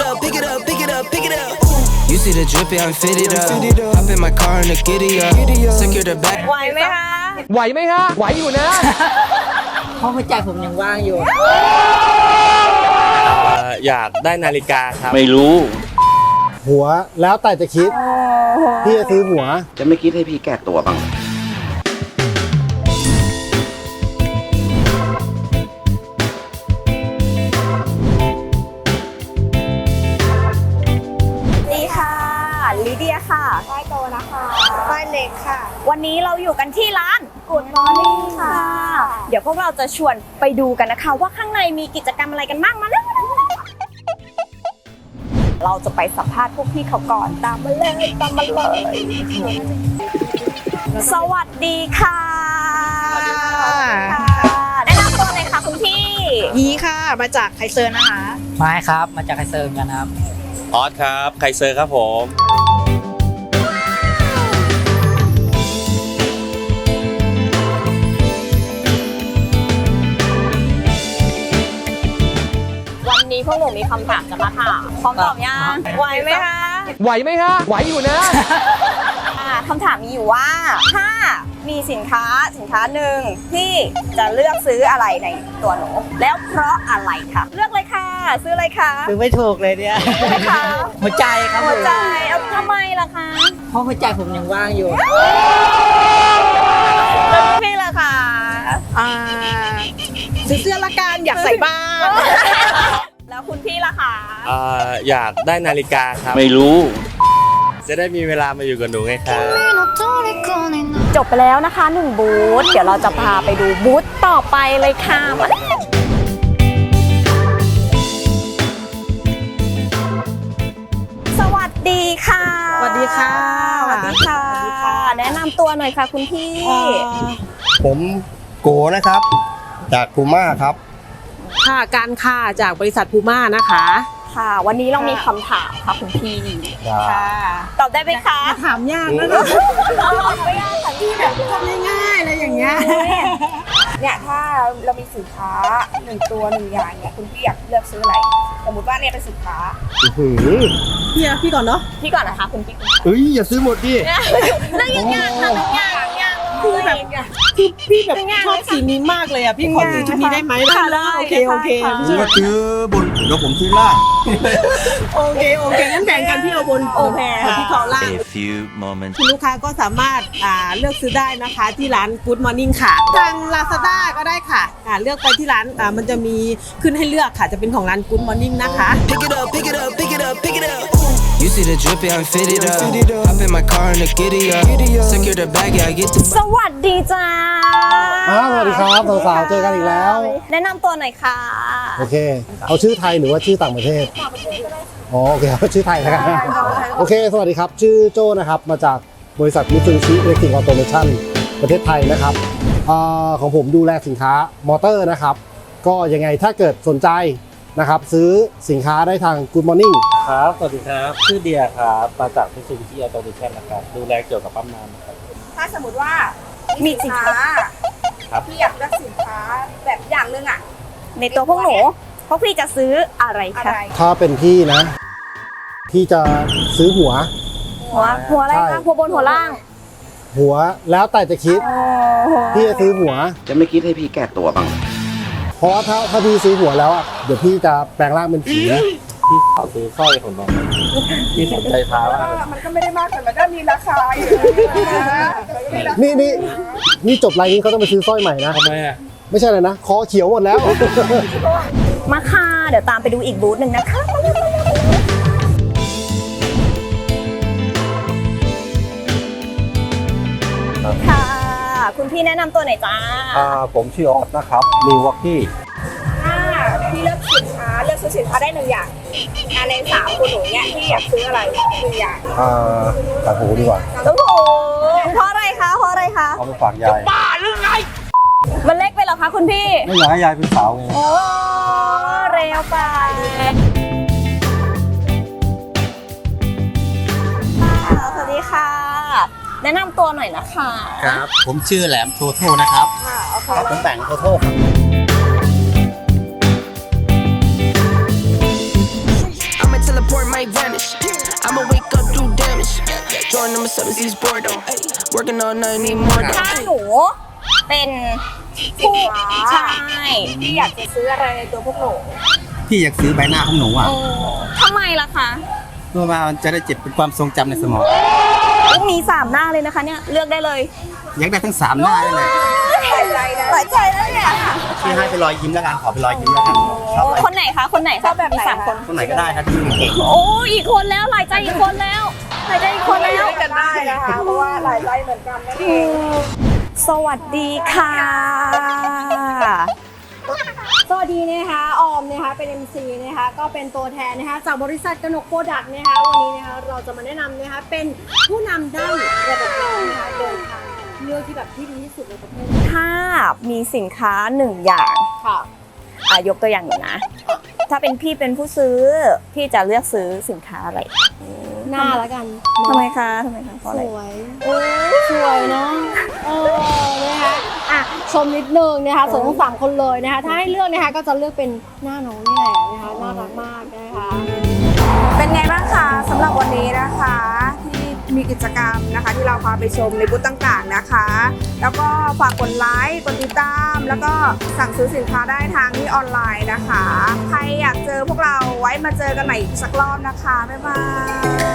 it up, pick it up, pick it up, pick it up. You see the drippy, I'm fitted up. Hop in my car and the giddy up. Secure the back. ไหวไหมคะไหวไหมฮะ ไหวอยู่นะ เพราะหัวใจผมยังว่างอยู่ อยากได้นาฬิกาครับ ไม่รู้ หัวแล้วแต่จะคิด พี่จะซื้อหัว จะไม่คิดให้พี่แก้ตัวบ้าง นนี้เราอยู่กันที่ร้านกุดมอร์นิ่งค่ะ เดี๋ยวพวกเราจะชวนไปดูกันนะคะ ว่าข้างในมีกิจกรรมอะไรกันบ้างมาเลยเราจะไปสัมภาษณ์พวกพี่เขาก่อนตามมาเลยตามมาเลย สวัสดีค่ะค่ะแนะนำตัวหน่อยค่ะคุณพี่ยีค่ะ มาจากไคเซอร์นะคะ ไม้ครับ มาจากไคเซิร์นกันครับ ออสครับ ไคเซอร์ครับผม คำถามจะมาถามพร้อมตอบยังไหวไหมคะไหวไหมฮะไหวอยู่นะ อ่าคำถามมีอยู่ว่าถ้ามีสินค้าสินค้าหนึ่งที่จะเลือกซื้ออะไรในตัวหนู แล้วเพราะอะไรคะเลือกเลยค่ะ ซื้ออะไรคะคือไม่ถูกเลยเนี่ย ซื้ออะไรคะหัวใจครับหัวใจเอาทำไมล่ะคะเพราะหัวใจผมยังว่างอยู่แล้วพี่ล่ะคะอ่าซื้อเสื้อละกันอยากใส่บ้าน แล้วคุณพี่ล่ะคะอยากได้นาฬิกาครับ ไม่รู้ จะได้มีเวลามาอยู่กับหนูไงครับจบไปแล้วนะคะหนึ่งบูธเดี๋ยวเราจะพาไปดูบูธต่อไปเลยค่ะมาสวัสดีค่ะสวัสดีค่ะ สวัสดีค่ะ แนะนำตัวหน่อยค่ะคุณพี่ ผมโกนะครับ จากพูม่าครับ ค่ะการค่ะจากบริษัทพูม่านะคะ ค่ะ วันนี้เรามีคำถามค่ะคุณพี่ค่ะตอบได้ไหมคะถามยากนะคะไม่ยากค่ะพี่แบบทำง่ายๆอะไรอย่างเงี้ยเนี่ยถ้าเรามีสินค้าหนึ่งตัวหนึ่งอย่างเนี่ยคุณพี่อยากเลือกซื้ออะไรสมมติว่าเนี่ยเป็นสินค้าพี่อะพี่ก่อนเนาะพี่ก่อนนะคะคุณพี่เฮ้ยอย่าซื้อหมดดิเรื่องยากๆค่ะเรื่องยากๆยากคือแบบ คือพี่แบบชอบสีนี้มากเลยอะ พี่ขอซื้อชุดนี้ได้ไหมค่ะได้ได้โอเคโอเคค่ะพี่ก็ซื้อบนเดี๋ยวผมซื้อล่างโอเคโอเคงั้นแบ่งกันพี่เอาบนโอเคของพี่ขอล่าง A few moments คุณลูกค้าก็สามารถอ่าเลือกซื้อได้นะคะที่ร้าน Good Morning ค่ะทาง Lazada ก็ได้ค่ะอ่าเลือกไปที่ร้านอ่ามันจะมีขึ้นให้เลือกค่ะจะเป็นของร้าน Good Morning นะคะ Pick it up, pick it up, pick it up, pick it up. You see the drippy, I'm fitted up. Hop in my car and the giddy up. Secure the bag, yeah, I get the สวัสดีจ้า อ้าวสวัสดีครับสาวๆเจอกันอีกแล้ว แนะนำตัวหน่อยค่ะ โอเค เอาชื่อไทยหรือว่าชื่อต่างประเทศอ๋อโอเคเอาชื่อไทยแล้วกันโอเค สวัสดีครับ ชื่อโจ้นะครับ มาจากบริษัทมิตซูบิชิอิเล็กทริกออโตเมชันประเทศไทยนะครับอาของผมดูแลสินค้ามอเตอร์นะครับ ก็ยังไงถ้าเกิดสนใจนะครับ ซื้อสินค้าได้ทาง Good Morning ครับ สวัสดีครับ ชื่อเดียครับ มาจากพิซูบิชิออโตเมชันนะครับ ดูแลเกี่ยวกับปั๊มน้ำนะครับ ถ้าสมมติว่ามีมีสิสินนค้าค้า พี่อยากเลือกสินค้าแบบอย่างหนึ่งอะในตัวพวกหนูพวกพี่จะซื้ออะไรอะคะไรถ้าเป็นพี่นะ พี่จะซื้อหัว หัวหัวอะไรใช่ คะหัวบนหัวล่างหัวแล้วแต่จะคิด พี่จะซื้อหัว จะไม่คิดให้พี่แก้ตัวบ้าง เพราะว่าถ้าถ้าพี่ซื้อหัวแล้วอะเดี๋ยวพี่จะแปลงร่างเป็นผี พี่ขอซื้อสร้อยของน้องพี่สนใจพาก็มากเลยมันก็ไม่ได้มากแต่มันก็มีราคาอยู่นะมันก็มีราคานี่นี่นี่จบไลน์นี้เขาต้องไปซื้อสร้อยใหม่นะ ทำไมอะไม่ใช่เลยนะ คอเขียวหมดแล้ว มาค่ะ เดี๋ยวตามไปดูอีกบูธหนึ่งนะคะมาเลยมาเลยมาเลยค่ะ คุณพี่แนะนำตัวหน่อยจ้า อ่าผมชื่อออสนะครับมิวอกกี้ อกซื้อสินค้าได้หนึ่งอย่างอะในสามคนหนูเนี่ยพี่อยากซื้ออะไรหนึ่งอย่างอ่าตัดหูดีกว่าโอ้โหเพราะอะไรคะเพราะอะไรคะเอาไปฝากยายมันเล็กไปเหรอคะคุณพี่ไม่อยากให้ยายเป็นสาวไงโอ้เร็วไปค่ะสวัสดีค่ะ แนะนำตัวหน่อยนะคะ ครับ ผมชื่อแหลมโทโทนะครับผมแต่งโทโทครับ Jordan number seven, six boredom. Working all night, need more ถ้า though. หนูเป็นผู้ใช่พี่อยากจะซื้ออะไรในตัวพวกหนูพี่อยากซื้อใบหน้าของหนูอะโอ้ทำไมล่ะคะเพื่อว่ามันจะได้เจ็บเป็นความทรงจำในสมอง มีสามหน้าเลยนะคะเนี่ย เลือกได้เลยอยากได้ทั้งสามหน้าได้เลยหลายใจแล้วเนี่ยพี่ให้ไปรอยยิ้มแล้วกันขอไปรอยยิ้มแล้วกันชอบคนไหนคะคนไหนคะมีสามคน คนไหนก็ได้ครับที่เก่ง โอ้อีกคนแล้วหลายใจอีกคนแล้วหลายใจอีกคนแล้ว กันได้นะคะ เพ ราะว่าหลายใจเหมือนกันนั่นเองสวัสดีค่ะ สวัสดีนะคะออมนะคะเป็น MC นะคะก็เป็นตัวแทนนะคะจากบริษัทกนกโปรดักต์นะคะวันนี้นะคะเราจะมาแนะนำนะคะเป็นผู้นำด้านระบบเรานะคะเดินทางเลือกที่แบบที่ดีที่สุดในประเทศถ้ามีสินค้าหนึ่งอย่างค่ะอะยกตัวอย่างหนึ่งนะ ถ้าเป็นพี่เป็นผู้ซื้อ พี่จะเลือกซื้อสินค้าอะไรหน้าแล้วกันทำไมคะทำไมคะเพราะสอะไรวยสวยเนาะเออนะคะอะชมนิดนึงนะคะส่วนทั้งสามคนเลยนะคะถ้าให้เลือกนะคะก็จะเลือกเป็นหน้าน้องนี่แหละนะคะน่ารักมากนะคะเป็นไงบ้างคะสำหรับวันนี้นะคะที่ มีกิจกรรมนะคะ ที่เราพาไปชมในบูธต่างๆนะคะ แล้วก็ฝากกดไลค์กดติดตาม แล้วก็สั่งซื้อสินค้าได้ทางที่ออนไลน์นะคะ ใครอยากเจอพวกเราไว้มาเจอกันใหม่อีกสักรอบนะคะบ๊ายบาย